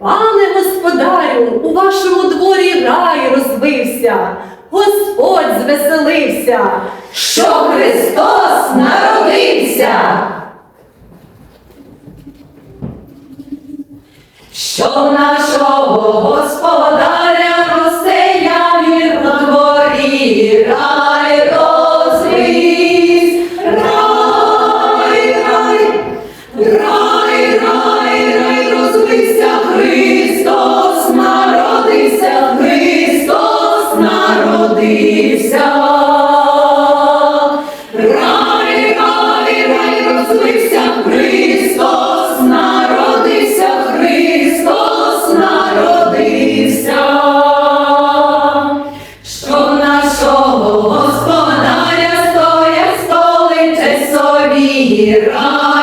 Пане господарю, у вашому дворі рай розвився, Господь звеселився, що Христос народився. Що нашого господаря розсеяв на дворі народився. Рай, рай, рай, розвився Христос, народився, Христос народився. Що нашого господаря стоять столи часові, рай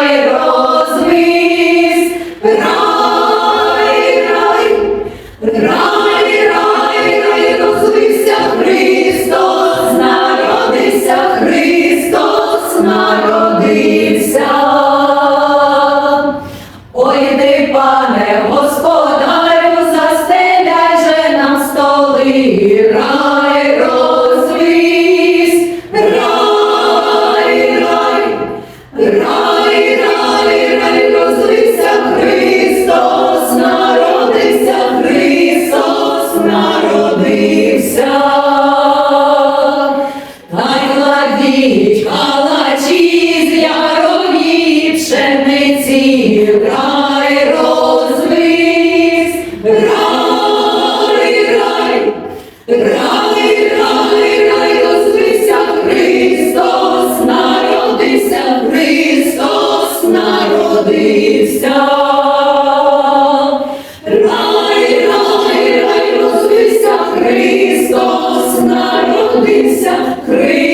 Рай, рай, рай, возвися, Христос, народився, Христос, народився. Рай, рай, рай, возвися, Христос, народився, Христос.